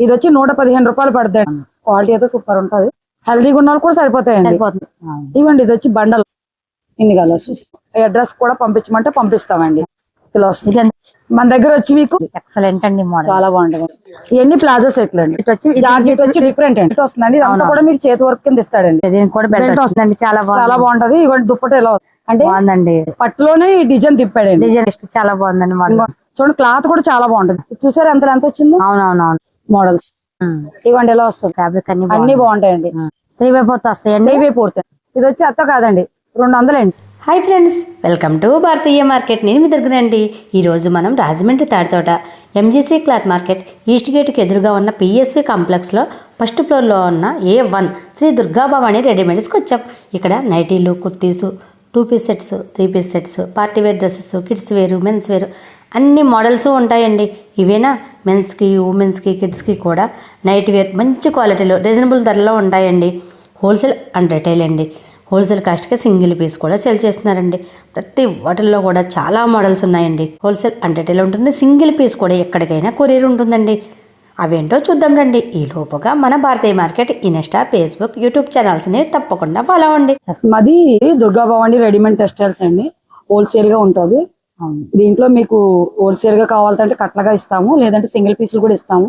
ఇది వచ్చి నూట పదిహేను రూపాయలు పడుతుంది క్వాలిటీ అయితే సూపర్ ఉంటది. హెల్దీగా ఉన్న కూడా సరిపోతాయండి. ఇవ్వండి ఇది వచ్చి బండలు. ఇన్ని కలర్స్ అడ్రస్ కూడా పంపించమంటే పంపిస్తామండి. ఇలా వస్తుంది. మన దగ్గర వచ్చి మీకు ఎక్సలెంట్ అండి మోడల్ చాలా బాగుంటుంది. ఇవన్నీ ప్లాజా సెట్లు అండి. వచ్చి ఇది- జార్జెట్ వచ్చి డిఫరెంట్ అండి. వస్తుందండి. ఇదంతా కూడా మీకు చేతి వర్క్ కింద ఇస్తాడండి. వస్తుందండి. చాలా చాలా బాగుంటది. ఇవ్వండి దుప్పట ఎలా. అంటే బాగుందండి. పట్టులోనే ఈ డిజైన్ తిప్పాడండి. డిజైన్ చాలా బాగుందండి చూడండి క్లాత్ కూడా చాలా బాగుంటది. చూసారు ఎంత ఎంత వచ్చిందో? అవునవునవును. మోడల్స్. ఇవ్వండి ఎలా వస్తుంది ఫ్యాబ్రిక్ అన్ని అన్ని బాగుంటాయండి. త్రీ బై ఫోర్త్ వస్తాయండి? ఇవే పూర్తి ఇది వచ్చి అత్త కాదండి. రెండు వందలండి hi friends. Welcome to Bharatiya market. నేను మీ దగ్గరండి ఈరోజు మనం Rajahmundry Taditota MGC cloth market east గేట్కి ఎదురుగా ఉన్న పిఎస్వి కాంప్లెక్స్లో ఫస్ట్ ఫ్లోర్లో ఉన్న ఏ వన్ శ్రీ దుర్గా భవాని రెడీమేడ్స్కి వచ్చాం. ఇక్కడ నైటీలు kurtis two piece sets three piece sets party wear dresses kids వేరు మెన్స్ వేరు అన్ని మోడల్స్ ఉంటాయండి. ఇవేనా? మెన్స్కి ఉమెన్స్కి కిడ్స్కి కూడా నైట్ వేర్ మంచి క్వాలిటీలో రీజనబుల్ ధరలో ఉంటాయండి. హోల్సేల్ అండ్ రిటైల్ అండి. హోల్సేల్ కాస్ట్కి సింగిల్ పీస్ కూడా సేల్ చేస్తున్నారండి. ప్రతి వాటిల్లో కూడా చాలా మోడల్స్ ఉన్నాయండి. హోల్సేల్ అండ్ రిటైల్ ఉంటుంది సింగిల్ పీస్ కూడా ఎక్కడికైనా కొరియర్ ఉంటుందండి. అవేంటో చూద్దాం రండి. ఈ లోపుగా మన Bharatiya market Insta Facebook YouTube ఛానల్స్ని తప్పకుండా ఫాలో అవ్వండి. మాది దుర్గా భవాని రెడీమేడ్ టెక్స్టైల్స్ అండి. హోల్సేల్గా ఉంటుంది. దీంట్లో మీకు హోల్సేల్గా కావాలంటే కట్లగా ఇస్తాము లేదంటే సింగిల్ పీసులు కూడా ఇస్తాము.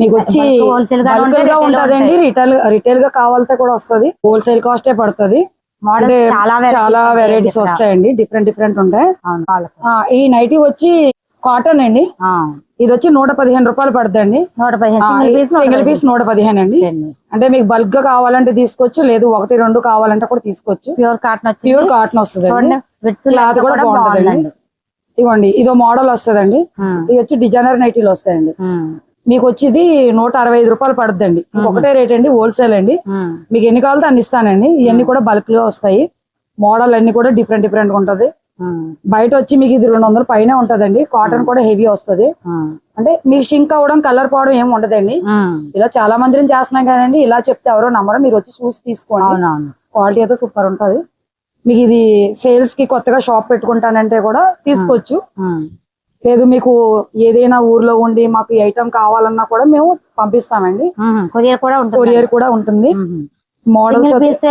మీకు వచ్చి wholesale గా ఉంటదండి. రిటైల్ రిటైల్గా కావాలంటే కూడా వస్తది. హోల్సేల్ కాస్టే పడుతుంది. చాలా చాలా వెరైటీస్. వస్తాయండి డిఫరెంట్ డిఫరెంట్ ఉంటాయి. ఈ నైటీ వచ్చి కాటన్ అండి. ఇది వచ్చి నూట పదిహేను రూపాయలు పడుతుందండి. నూట పదిహేను. సింగిల్ పీస్ నూట పదిహేను. అండి. అంటే మీకు బల్క్గా కావాలంటే తీసుకోవచ్చు లేదు ఒకటి రెండు కావాలంటే కూడా తీసుకోవచ్చు. ప్యూర్ కాటన్ ప్యూర్ కాటన్ వస్తుంది క్లాత్ కూడా బాగుంటుందండి ఇగోండి ఇదో మోడల్ వస్తుందండి. ఇది వచ్చి డిజైనర్ నైటీలు వస్తాయండి. మీకు వచ్చి ఇది నూట అరవై ఐదు రూపాయలు పడుతుందండి. ఒకటే రేట్ అండి హోల్సేల్ అండి. మీకు ఎన్ని కావాలో అన్ని ఇస్తానండి. ఇవన్నీ కూడా బల్క్లో వస్తాయి. మోడల్ అన్ని కూడా డిఫరెంట్ డిఫరెంట్ ఉంటది. బయట వచ్చి మీకు ఇది రెండు వందల పైన ఉంటదండి. కాటన్ కూడా హెవీ వస్తది. అంటే మీకు షింక్ అవ్వడం కలర్ పోవడం ఏమి ఉండదండి. ఇలా చాలా మందిని చేస్తున్నాం కానండి. ఇలా చెప్తే ఎవరో నమ్మరు. మీరు వచ్చి చూసి తీసుకోండి. క్వాలిటీ అయితే సూపర్ ఉంటది. మీకు ఇది సేల్స్కి కొత్తగా షాప్ పెట్టుకుంటానంటే కూడా తీసుకోవచ్చు. లేదు మీకు ఏదైనా ఊర్లో ఉండి మాకు ఐటమ్ కావాలన్నా కూడా మేము పంపిస్తామండి. కొరియర్ కూడా ఉంటుంది. కొరియర్ కూడా ఉంటుంది. మోడల్స్ సింగిల్ పీస్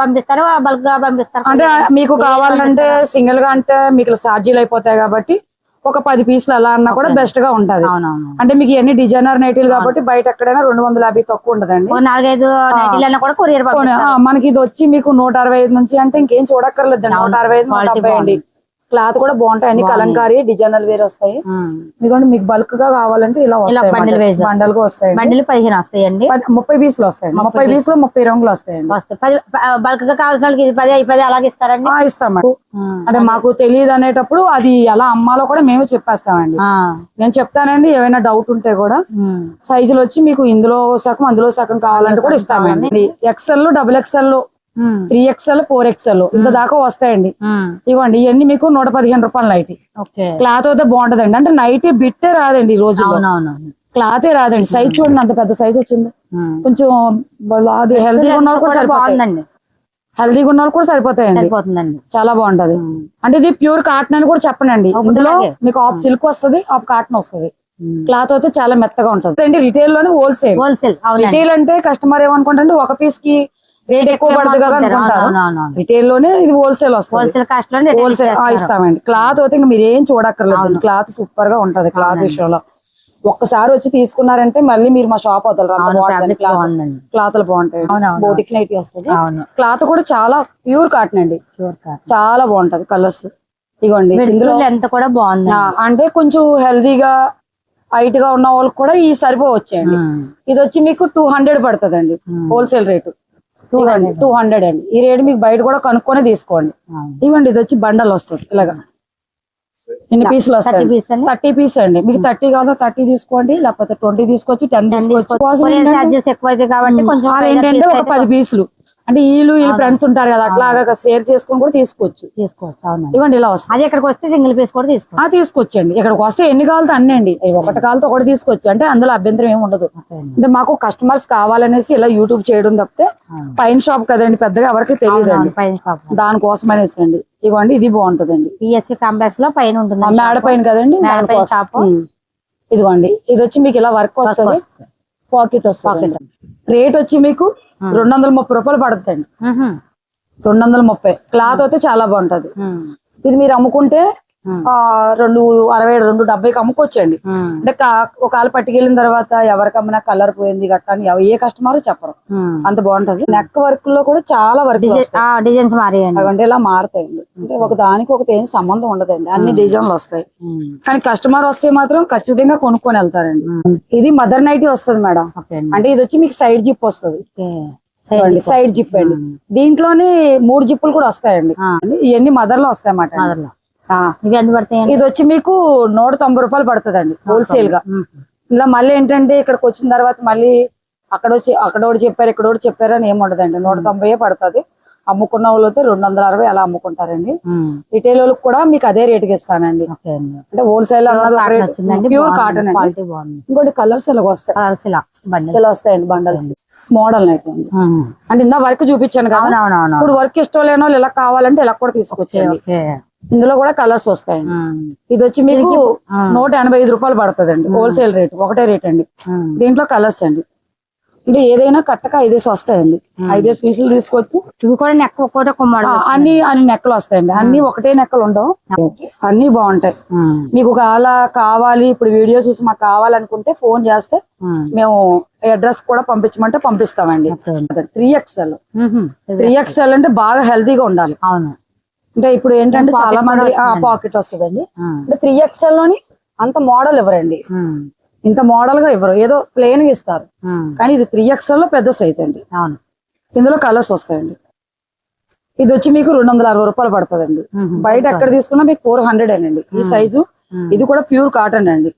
పంపిస్తారు బల్క్గా పంపిస్తారు? అంటే మీకు కావాలంటే సింగిల్గా అంటే మీకు ఛార్జీలు అయిపోతాయి కాబట్టి ఒక పది పీసులు అలా అన్నా కూడా బెస్ట్గా ఉంటది. అంటే మీకు ఇవన్నీ డిజైనర్ నైటీలు కాబట్టి బయట ఎక్కడైనా రెండు వందల యాభై తక్కువ ఉండదండి నాలుగైదు కొరియర్ మనకి ఇది వచ్చి మీకు నూట అరవై ఐదు నుంచి అంటే ఇంకేం చూడక్కర్లేదు నూట అరవై ఐదు నూట డెబ్బై అండి. క్లాత్ కూడా బాగుంటాయి. అన్ని కలంకారీ డిజైనర్ వేర్ వస్తాయి. మీకంటే మీకు బల్క్గా కావాలంటే ఇలా వస్తాయి బండల్గా వస్తాయండి. బండిలు పదిహేను వస్తాయండి. ముప్పై పీసులు వస్తాయండి. ముప్పై పీసులు. ముప్పై రంగులు వస్తాయండి. వస్తాయి. బల్క్గా కావాల్సిన వాళ్ళకి పది పది అలాగే ఇస్తారండి? ఇస్తామండి. అంటే మాకు తెలియదు అనేటప్పుడు అది ఎలా అమ్మాలో కూడా మేమే చెప్పేస్తామండి. నేను చెప్తానండి ఏమైనా డౌట్ ఉంటే కూడా. సైజులు వచ్చి మీకు ఇందులో సగం అందులో సగం కావాలంటే కూడా ఇస్తామండి. XL double XL. Three XL four XL ఇంత దాకా వస్తాయండి. ఇవ్వండి ఇవన్నీ మీకు నూట పదిహేను రూపాయలు నైటీ క్లాత్ అయితే బాగుంటదండి. అంటే నైటీ బిట్టే రాదండి ఈ రోజు క్లాతే రాదండి. సైజ్ చూడండి అంత పెద్ద సైజ్ వచ్చింది. కొంచెం అది హెల్దీగా ఉన్న వాళ్ళు కూడా బాగుందండి. హెల్దీగా ఉన్న వాళ్ళు కూడా సరిపోతాయండి. సరిపోతుందండి. చాలా బాగుంటది. అంటే ఇది ప్యూర్ కాటన్ అని కూడా చెప్పనండి. ఇందులో. మీకు ఆఫ్ సిల్క్ వస్తది ఆఫ్ కాటన్ వస్తది. క్లాత్ అయితే చాలా మెత్తగా ఉంటది. రిటైల్లోనే హోల్సేల్ హోల్సేల్ రిటైల్ అంటే కస్టమర్ ఏమనుకుంటారంటే ఒక పీస్కి రేట్ ఎక్కువ పడుతుంది కదా అనుకుంటారు. రిటైల్లోనే ఇది హోల్సేల్ వస్తుంది. హోల్సేల్ కాస్ట్లో హోల్సేల్ ఇస్తామండి. క్లాత్ అయితే ఇంకా మీరు ఏం చూడక్కర్లేదు. క్లాత్ సూపర్గా ఉంటది క్లాత్ విషయంలో. ఒక్కసారి వచ్చి తీసుకున్నారంటే మళ్ళీ మీరు మా షాప్ వదలరు. బాగుందండి. క్లాత్లు బాగుంటాయి. బోటిక్ నైట్ వస్తుంది క్లాత్ కూడా చాలా ప్యూర్ కాటన్ అండి. చాలా బాగుంటది కలర్స్ ఇగోండి ఇందులో ఎంత కూడా బాగుంది అంటే కొంచెం హెల్దీగా హైట్గా ఉన్న వాళ్ళకి కూడా ఈ సరిపోవచ్చాయండి ఇది వచ్చి మీకు టూ హండ్రెడ్ పడుతుందండి హోల్సేల్ రేటు ఇవ్వండి టూ హండ్రెడ్ అండి. ఈ రేటు మీకు బయట కూడా కనుక్కొని తీసుకోండి. ఇవ్వండి ఇది వచ్చి బండల్ వస్తుంది ఇలాగా. ఎన్ని పీసులు వస్తాయి? థర్టీ పీస్ అండి. మీకు థర్టీ కాదో థర్టీ తీసుకోండి లేకపోతే ట్వంటీ తీసుకోవచ్చు టెన్ తీసుకోవచ్చు ఏంటంటే ఒక పది పీసులు. అంటే వీళ్ళు వీళ్ళు ఫ్రెండ్స్ ఉంటారు కదా అట్లాగా షేర్ చేసుకొని కూడా తీసుకోవచ్చు. ఇవ్వండి ఇలా వస్తుంది. అది ఎక్కడికి వస్తే సింగిల్ పీస్ కూడా తీసుకోవచ్చు. ఆ తీసుకొచ్చండి. ఇక్కడికి వస్తే ఎన్ని కావాలితే అన్ని అండి. ఒకటి కావాలితో ఒకటి తీసుకోవచ్చు. అంటే అందులో అభ్యంతరం ఏమి ఉండదు. అంటే మాకు కస్టమర్స్ కావాలనేసి ఇలా యూట్యూబ్ చేయడం తప్పితే పైన షాప్ కదండి పెద్దగా ఎవరికి తెలియదు అండి దానికోసం అనేసి అండి. ఇగోండి ఇది బాగుంటదండి. పిఎస్సి కాంప్లెక్స్లో పైన ఉంటుంది మేడ పైన కదండి. ఇదిగోండి ఇది వచ్చి మీకు ఇలా వర్క్ వస్తుంది. పాకెట్ వస్తుంది రేట్ వచ్చి మీకు రెండు వందల ముప్పై రూపాయలు పడుతుంది రెండు వందల ముప్పై క్లాత్ అయితే చాలా బాగుంటది. ఇది మీరు అమ్ముకుంటే రెండు అరవై రెండు డెబ్బైకి అమ్ముకోవచ్చండి అంటే కా- ఒకవేళ పట్టుకెళ్ళిన తర్వాత ఎవరికి అమ్మినా కలర్ పోయింది గట్టా అని ఏ కస్టమర్ చెప్పరు. అంత బాగుంటది. నెక్ వర్క్లో కూడా చాలా వర్క్ డిజైన్స్ మారియండి. అంటే ఇలా మారుతాయండి. అంటే ఒక దానికి ఒకటి ఏం సంబంధం ఉండదండి. అన్ని డిజైన్లు వస్తాయి. కానీ కస్టమర్ వస్తే మాత్రం ఖచ్చితంగా కొనుక్కొని వెళ్తారండి. ఇది మదర్ నైటీ వస్తుంది మేడం. అంటే ఇది వచ్చి మీకు సైడ్ జిప్ వస్తుంది. సైడ్ జిప్ అండి. దీంట్లోనే మూడు జిప్పులు కూడా వస్తాయండి. ఇవన్నీ మదర్లో వస్తాయి అన్నమాట ఇవి ఎంత ఇది వచ్చి మీకు నూట తొంభై రూపాయలు పడుతుందండి హోల్సేల్గా. ఇలా మళ్ళీ ఏంటంటే ఇక్కడికి వచ్చిన తర్వాత మళ్ళీ అక్కడ వచ్చి అక్కడ ఒకటి చెప్పారు ఇక్కడ ఒకటి చెప్పారు అని ఏమి ఉండదండి. నూట తొంభై పడుతుంది. అమ్ముకున్న వాళ్ళు అయితే రెండు వందల అరవై అలా అమ్ముకుంటారండి. రిటైల్ వాళ్ళకి కూడా మీకు అదే రేటుకి ఇస్తానండి. అంటే హోల్సేల్ ప్యూర్ కాటన్ ఇంకోటి కలర్స్ ఇలా వస్తాయి. ఇలా వస్తాయండి బండల్స్ మోడల్ అయితే అండి. అంటే ఇందా వర్క్ చూపించాను కదా. ఇప్పుడు వర్క్ ఇష్టం లేని వాళ్ళు ఇలా కావాలంటే ఇలా కూడా తీసుకొచ్చేయండి. ఓకే. ఇందులో కూడా కలర్స్ వస్తాయండి. ఇది వచ్చి మీకు నూట ఎనభై ఐదు రూపాయలు పడుతుందండి. హోల్సేల్ రేట్ ఒకటే రేట్ అండి. దీంట్లో కలర్స్ అండి. అంటే ఏదైనా కట్టక ఐదేసి వస్తాయండి. ఐదేసి పీసులు తీసుకొచ్చి ఇవి కూడా నెక్ ఒక్కోటి ఒక ఆ, మోడల్ అన్ని అన్ని నెక్కలు వస్తాయండి. అన్ని ఒకటే నెక్కలు ఉండవు. అన్ని బాగుంటాయి. మీకు ఒకవేళ కావాలి ఇప్పుడు వీడియో చూసి మాకు కావాలనుకుంటే ఫోన్ చేస్తే మేము అడ్రస్ కూడా పంపించమంటే పంపిస్తామండి. త్రీ ఎక్స్ఎల్ త్రీ ఎక్స్ఎల్ అంటే బాగా హెల్తీగా ఉండాలి. అవును. అంటే ఇప్పుడు ఏంటంటే చాలా మంది పాకెట్ వస్తుందండి. అంటే త్రీ ఎక్స్ఎల్లోని అంత మోడల్ ఇవ్వరండి ఇంత మోడల్గా ఇవ్వరు ఏదో ప్లేన్గా ఇస్తారు. కానీ ఇది త్రీ ఎక్స్ఎల్లో పెద్ద సైజ్ అండి. అవును. ఇందులో కలర్స్ వస్తాయండి. ఇది వచ్చి మీకు రెండు వందల అరవై రూపాయలు పడుతుందండి. బయట ఎక్కడ తీసుకున్నా మీకు ఫోర్ హండ్రెడ్ అండి. ఈ సైజు ఇది కూడా ప్యూర్ కాటన్ అండి.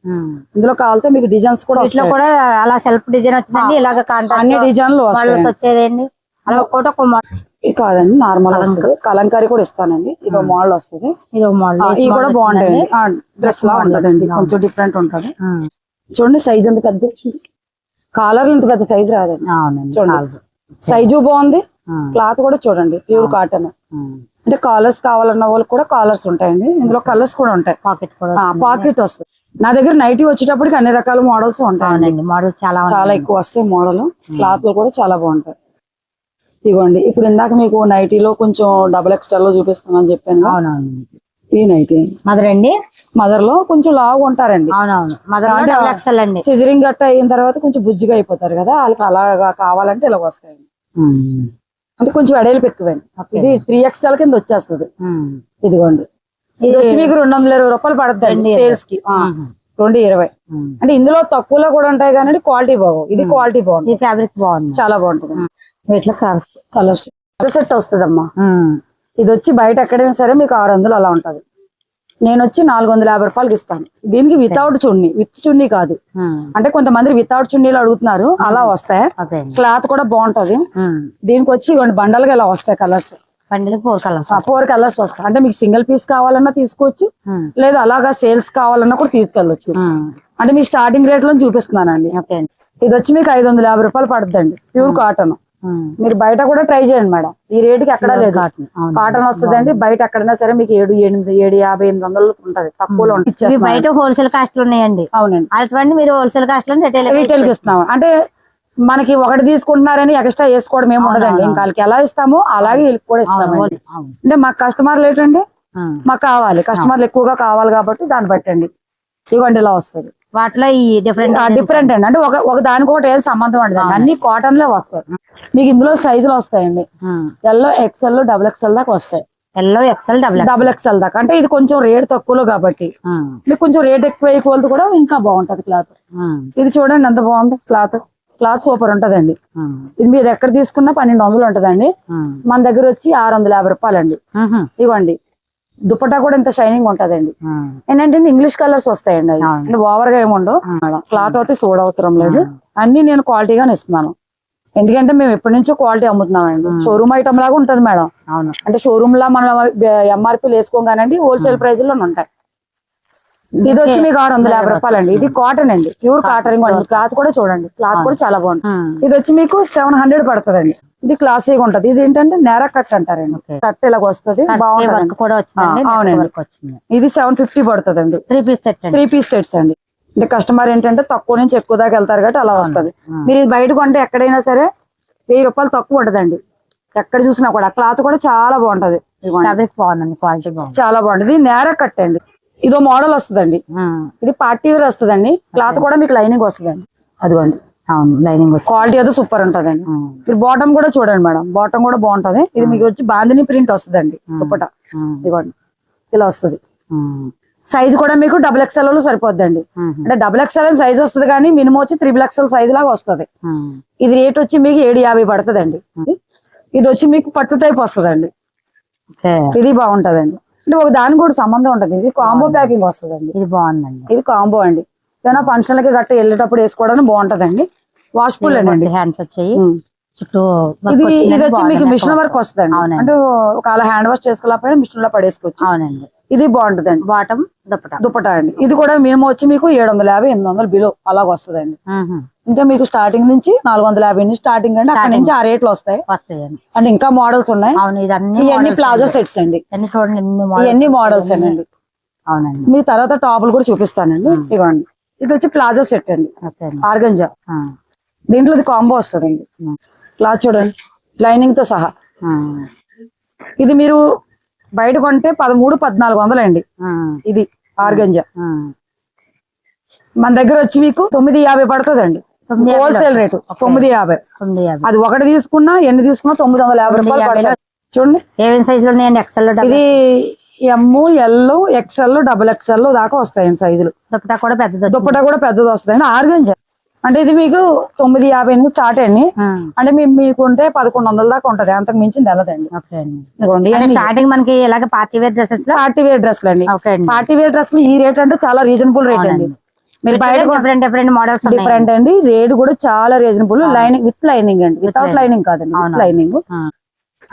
ఇందులో కావాలంటే మీకు డిజైన్స్ కూడా కూడా అలా సెల్ఫ్ డిజైన్ వచ్చిందండి ఇలాగ అన్ని డిజైన్లు వచ్చేదండి అలా ఒక్కోటి ఒక మోడల్. ఇది కాదండి నార్మల్ వస్తుంది. కలంకారీ కూడా ఇస్తానండి. ఇది మోడల్ వస్తుంది. ఇది మోడల్. ఇవి కూడా బాగుంటాయండి. డ్రెస్ లా ఉంటదండి. కొంచెం డిఫరెంట్ ఉంటది. చూడండి సైజ్ ఎంత పెద్ద వచ్చింది కాలర్ ఇంత పెద్ద సైజ్ రాదండి. చూడండి. సైజు బాగుంది. క్లాత్ కూడా చూడండి ప్యూర్ కాటన్ అంటే కాలర్స్ కావాలన్న వాళ్ళకి కూడా కాలర్స్ ఉంటాయండి. ఇందులో కలర్స్ కూడా ఉంటాయి. పాకెట్ కూడా పాకెట్ వస్తుంది. నా దగ్గర నైటీ వచ్చేటప్పటికి అన్ని రకాల మోడల్స్ ఉంటాయండి. మోడల్ చాలా చాలా ఎక్కువ వస్తాయి మోడల్ క్లాత్ కూడా చాలా బాగుంటాయి. ఇదిగోండి ఇప్పుడు ఇందాక మీకు నైటీలో కొంచెం డబుల్ ఎక్స్ఎల్లో చూపిస్తున్నాను చెప్పాను. అవునవును. ఈ నైటీ మదర్ అండి? మదర్లో కొంచెం లావు ఉంటారండి. అవునవును. మదర్ డబుల్ ఎక్సెల్ అండి. సిజరింగ్ గట్ట అయిన తర్వాత కొంచెం బుజ్జిగా అయిపోతారు కదా. వాళ్ళకి అలాగా కావాలంటే ఇలా వస్తాయండి. అంటే కొంచెం ఎడేలు ఎక్కువండి. ఇది త్రీ ఎక్స్ఎల్ కింద వచ్చేస్తుంది. ఇదిగోండి. ఇది వచ్చి మీకు రెండు వందల ఇరవై రూపాయలు పడుతుంది సేల్స్కి. రెండు ఇరవై. అంటే ఇందులో తక్కువలో కూడా ఉంటాయి కానీ క్వాలిటీ బాగు ఇది క్వాలిటీ బాగుంటుంది. ఈ ఫ్యాబ్రిక్ బాగుంది. చాలా బాగుంటుంది. వీటిలో కలర్స్ కలర్స్. సెట్ వస్తుందమ్మా. ఇది వచ్చి బయట ఎక్కడైనా సరే మీకు ఆరు వందలు అలా ఉంటది. నేను వచ్చి నాలుగు వందల యాభై రూపాయలకి ఇస్తాను. దీనికి వితౌట్ చున్నీ. విత్ చున్నీ కాదు. అంటే కొంతమంది వితౌట్ చున్నీలు అడుగుతున్నారు అలా వస్తాయి? క్లాత్ కూడా బాగుంటది. దీనికి వచ్చి బండలుగా ఇలా వస్తాయి colours. Four colours four colours వస్తాయి. అంటే మీకు సింగిల్ పీస్ కావాలన్నా తీసుకోవచ్చు లేదా అలాగా సేల్స్ కావాలన్నా కూడా తీసుకెళ్ళొచ్చు. అంటే మీ స్టార్టింగ్ రేట్లో చూపిస్తున్నానండి. ఇది వచ్చి మీకు ఐదు వందల యాభై రూపాయలు పడుతుందండి ప్యూర్ కాటన్ మీరు బయట కూడా ట్రై చేయండి మేడం. ఈ రేటుకి ఎక్కడా లేదు. కాటన్ కాటన్ వస్తుందండి బయట ఎక్కడైనా సరే మీకు ఏడు ఎనిమిది ఏడు యాభై ఎనిమిది వందలు ఉంటది. తక్కువలో ఇవి ఇచ్చేస్తాం బయట హోల్సేల్ కాస్ట్లు ఉన్నాయండి. అవునండి. అటువంటి మీరు హోల్సేల్ కాస్ట్లో రిటైల్ రీటైల్ ఇస్తున్నాం అంటే మనకి ఒకటి తీసుకుంటున్నారని ఎక్స్ట్రా చేసుకోవడం ఏమి ఉండదండి. ఇంకా వాళ్ళకి ఎలా ఇస్తామో అలాగే వీళ్ళకి కూడా ఇస్తామండి. అంటే మాకు కస్టమర్లు ఏంటండి మాకు కావాలి కస్టమర్లు ఎక్కువగా కావాలి కాబట్టి దాన్ని బట్టండి. ఇవ్వండి ఇలా వస్తుంది. వాటిలో ఈ డిఫరెంట్ డిఫరెంట్ అండి. అంటే ఒక ఒక దానికి ఒకటి ఏం సంబంధం ఉండదు. అన్ని కాటన్ లే వస్తాయి మీకు ఇందులో సైజులు వస్తాయండి. ఎల్లో ఎక్స్ఎల్ డబుల్ ఎక్స్ఎల్ దాకా వస్తాయి. ఎల్లో ఎక్సెల్ డబుల్ డబుల్ ఎక్స్ఎల్ దాకా. అంటే ఇది కొంచెం రేట్ తక్కువలో కాబట్టి. మీకు కొంచెం రేట్ ఎక్కువ ఎక్కువ కూడా ఇంకా బాగుంటది క్లాత్ ఇది చూడండి ఎంత బాగుంది క్లాత్ క్లాత్ సూపర్ ఉంటదండి. ఇది మీరు ఎక్కడ తీసుకున్నా పన్నెండు వందలు ఉంటదండి. మన దగ్గర వచ్చి ఆరు వందల యాభై రూపాయలండి. ఇవ్వండి. దుపట్టా కూడా ఇంత షైనింగ్ ఉంటదండి. ఏంటంటే ఇంగ్లీష్ కలర్స్ వస్తాయండి. అంటే ఓవర్గా ఏముండవు క్లాత్ అయితే సూడ్ అవసరం లేదు అన్ని నేను క్వాలిటీగానే ఇస్తున్నాను. ఎందుకంటే మేము ఎప్పటి నుంచో క్వాలిటీ అమ్ముతున్నామండి. షోరూమ్ ఐటమ్ లాగా ఉంటది మేడం. అంటే షోరూమ్ లా మనం ఎంఆర్పీ వేసుకోగానండి హోల్సేల్ ప్రైస్లో ఉంటాయి. ఇది వచ్చి మీకు ఆరు వందల యాభై రూపాయలు అండి ఇది కాటన్ అండి. ప్యూర్ కాటన్ క్లాత్ కూడా చూడండి. క్లాత్ కూడా చాలా బాగుంది. ఇది వచ్చి మీకు సెవెన్ హండ్రెడ్ పడుతుందండి. ఇది క్లాసీగా ఉంటది. ఇది ఏంటంటే నేర కట్ అంటారండి. కట్ ఇలాగ వస్తుంది. బాగుంటది అవునండి. ఇది సెవెన్ ఫిఫ్టీ పడుతుందండి. త్రీ పీస్ సెట్ అండి. త్రీ పీస్ సెట్స్ అండి. అంటే కస్టమర్ ఏంటంటే తక్కువ నుంచి ఎక్కువ దాకా వెళ్తారు కాబట్టి అలా వస్తది. మీరు ఇది బయట కొంటే ఎక్కడైనా సరే వెయ్యి రూపాయలు తక్కువ ఉంటదండి ఎక్కడ చూసినా కూడా. క్లాత్ కూడా చాలా బాగుంటది. ఇదిగోండి. ఫ్యాబ్రిక్ బాగుందండి క్వాలిటీ బాగుంది చాలా బాగుంటది. నేర కట్టండి ఇదో మోడల్ వస్తుందండి. ఇది పార్టీ వేర్ వస్తుందండి. క్లాత్ కూడా మీకు లైనింగ్ వస్తుందండి. అదిగోండి. అవును లైనింగ్ క్వాలిటీ అయితే సూపర్ ఉంటదండి. మీరు బాటమ్ కూడా చూడండి మేడం. బాటమ్ కూడా బాగుంటది. ఇది మీకు వచ్చి బాందిని ప్రింట్ వస్తుందండి దుప్పట. ఇదిగోండి. ఇలా వస్తుంది. సైజ్ కూడా మీకు డబుల్ ఎక్స్ఎల్లో సరిపోద్దండి. ఉమ్. అంటే డబుల్ ఎక్స్ఎల్ సైజ్ వస్తుంది కానీ మినిమం వచ్చి త్రిబుల్ ఎక్స్ఎల్ సైజ్ లాగా వస్తుంది. ఇది రేట్ వచ్చి మీకు ఏడు యాభై పడుతుందండి. ఇది వచ్చి మీకు పట్టు టైప్ వస్తుందండి. ఇది బాగుంటదండి. అంటే ఒక దానికి కూడా సంబంధం ఉంటది. ఇది కాంబో ప్యాకింగ్ వస్తుందండి. ఇది బాగుందండి. ఇది కాంబో అండి. ఏదైనా ఫంక్షన్లకి గట్ట వెళ్ళేటప్పుడు వేసుకోవడానికి బాగుంటదండి. వాష్ఫుల్ అండి. హ్యాండ్స్ వచ్చాయి. చుట్టూ ఇది వచ్చి మీకు. మిషన్ వర్క్ వస్తుందండి. అంటే ఒకవేళ హ్యాండ్ వాష్ చేసుకోలేకపోయినా మిషన్లో పడేసుకోవచ్చు. అవునండి. ఇది బాగుంటదండి. బాటమ్ దుప్పట. దుపట్టా అండి. ఇది కూడా మినిమం వచ్చి మీకు ఏడు వందల యాభై ఎనిమిది వందలు బిలో అలాగ వస్తుందండి. ఇంకా మీకు స్టార్టింగ్ నుంచి నాలుగు వందల యాభై నుంచి స్టార్టింగ్ అండి అక్కడ నుంచి ఆ రేట్లు వస్తాయి. వస్తాయండి. అండ్ ఇంకా మోడల్స్ ఉన్నాయి. అవును ఇవన్నీ ప్లాజో అండి. సెట్స్ అండి. ఇవన్నీ చూడండి. మోడల్స్ అండి. అవునండి. మీ తర్వాత టాపులు కూడా చూపిస్తానండి. ఇవ్వండి ఇది వచ్చి ప్లాజో సెట్ అండి. అండి. ఆర్గంజా. దీంట్లో కాంబో వస్తుందండి. క్లాత్ చూడండి. లైనింగ్తో సహా. ఇది మీరు బయట కొంటే పదమూడు పద్నాలుగు వందలండి. ఆ. ఇది ఆర్గంజా. మన దగ్గర వచ్చి మీకు తొమ్మిది యాభై పడుతుందండి. తొమ్మిది యాభైలో. హోల్సేల్ రేటు తొమ్మిది యాభై. అది ఒకటి తీసుకున్నా ఎన్ని తీసుకున్నా తొమ్మిది వందల యాభై రూపాయలు చూడండి. ఏమేమి సైజులు ఉన్నాయండి ఎక్సెల్ ఇది M L XL double XL దాకా వస్తాయండి సైజులు దుప్పటా కూడా పెద్దది దుప్పట కూడా పెద్దది వస్తాయండి. ఆర్గంజా. అంటే ఇది మీకు తొమ్మిది యాభై నుంచి స్టార్ట్ అండి. అంటే మీకు ఉంటే పదకొండు వందల దాకా ఉంటది. అంతకు ఇదిగోండి. అంటే స్టార్టింగ్ మనకి ఇలాగ party wear dresses party wear డ్రెస్లు అండి. పార్టీ వేర్ డ్రెస్లు ఈ రేట్ అంటే చాలా రీజనబుల్ రేట్ అండి. డిఫరెంట్ డిఫరెంట్ మోడల్స్ డిఫరెంట్ అండి. రేట్ కూడా చాలా రీజనబుల్ లైనింగ్ విత్ లైనింగ్ అండి. వితౌట్ లైనింగ్ కాదండి. With lining.